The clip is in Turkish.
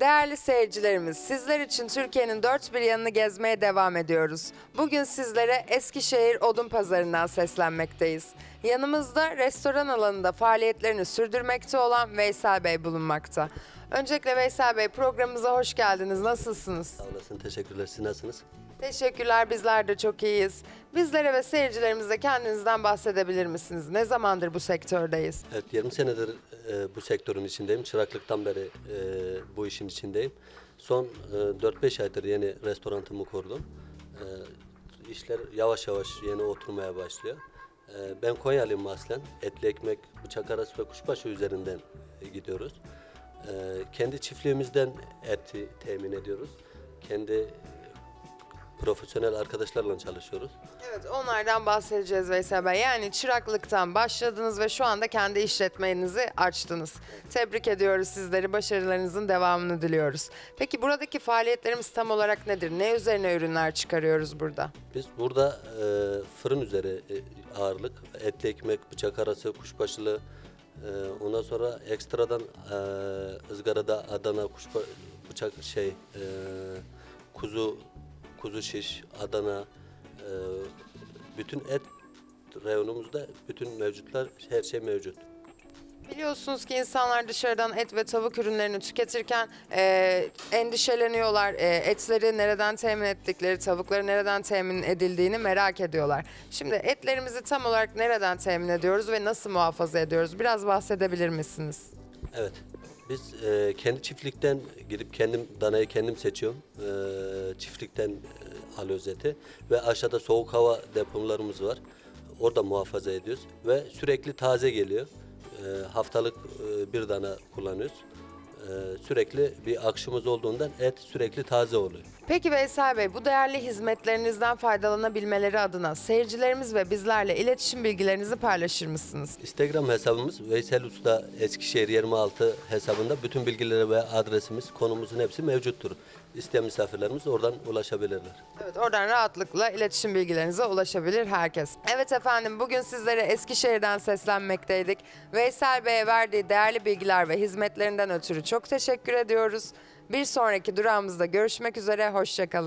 Değerli seyircilerimiz, sizler için Türkiye'nin dört bir yanını gezmeye devam ediyoruz. Bugün sizlere Eskişehir Odun Pazarı'ndan seslenmekteyiz. Yanımızda restoran alanında faaliyetlerini sürdürmekte olan Veysel Bey bulunmakta. Öncelikle Veysel Bey programımıza hoş geldiniz. Nasılsınız? Sağ olasın, teşekkürler. Siz nasılsınız? Teşekkürler, bizler de çok iyiyiz. Bizlere ve seyircilerimize kendinizden bahsedebilir misiniz? Ne zamandır bu sektördeyiz? Evet, 20 senedir e, bu sektörün içindeyim. Çıraklıktan beri e, bu işin içindeyim. Son e, 4-5 aydır yeni restoranımı kurdum. E, işler yavaş yavaş yeni oturmaya başlıyor. E, ben Konyalıyım aslen. Etli ekmek, bıçak arası ve kuşbaşı üzerinden e, gidiyoruz. E, kendi çiftliğimizden eti temin ediyoruz. Kendi profesyonel arkadaşlarla çalışıyoruz. Evet, onlardan bahsedeceğiz Veysel Bey. Yani çıraklıktan başladınız ve şu anda kendi işletmenizi açtınız. Tebrik ediyoruz sizleri, başarılarınızın devamını diliyoruz. Peki buradaki faaliyetlerimiz tam olarak nedir? Ne üzerine ürünler çıkarıyoruz burada? Biz burada e, fırın üzeri e, ağırlık, etli ekmek, bıçak arası, kuşbaşılı, e, ondan sonra ekstradan e, ızgarada Adana, kuşba, bıçak şey, e, kuzu, kuzu şiş, Adana, e, bütün et reyonumuzda bütün mevcutlar, her şey mevcut. Biliyorsunuz ki insanlar dışarıdan et ve tavuk ürünlerini tüketirken e, endişeleniyorlar. E, etleri nereden temin ettikleri, tavukları nereden temin edildiğini merak ediyorlar. Şimdi etlerimizi tam olarak nereden temin ediyoruz ve nasıl muhafaza ediyoruz? Biraz bahsedebilir misiniz? Evet. Biz e, kendi çiftlikten gidip kendim danayı kendim seçiyorum. E, çiftlikten e, alıyoruz eti ve aşağıda soğuk hava depolarımız var. Orada muhafaza ediyoruz ve sürekli taze geliyor. E, haftalık e, bir dana kullanıyoruz. E, sürekli bir akşamımız olduğundan et sürekli taze oluyor. Peki Veysel Bey, bu değerli hizmetlerinizden faydalanabilmeleri adına seyircilerimiz ve bizlerle iletişim bilgilerinizi paylaşır mısınız? Instagram hesabımız Veysel Usta Eskişehir 26 hesabında bütün bilgileri ve adresimiz, konumuzun hepsi mevcuttur. İsteyen misafirlerimiz oradan ulaşabilirler. Evet, oradan rahatlıkla iletişim bilgilerinize ulaşabilir herkes. Evet efendim, bugün sizlere Eskişehir'den seslenmekteydik. Veysel Bey'e verdiği değerli bilgiler ve hizmetlerinden ötürü çok teşekkür ediyoruz. Bir sonraki durağımızda görüşmek üzere, hoşçakalın.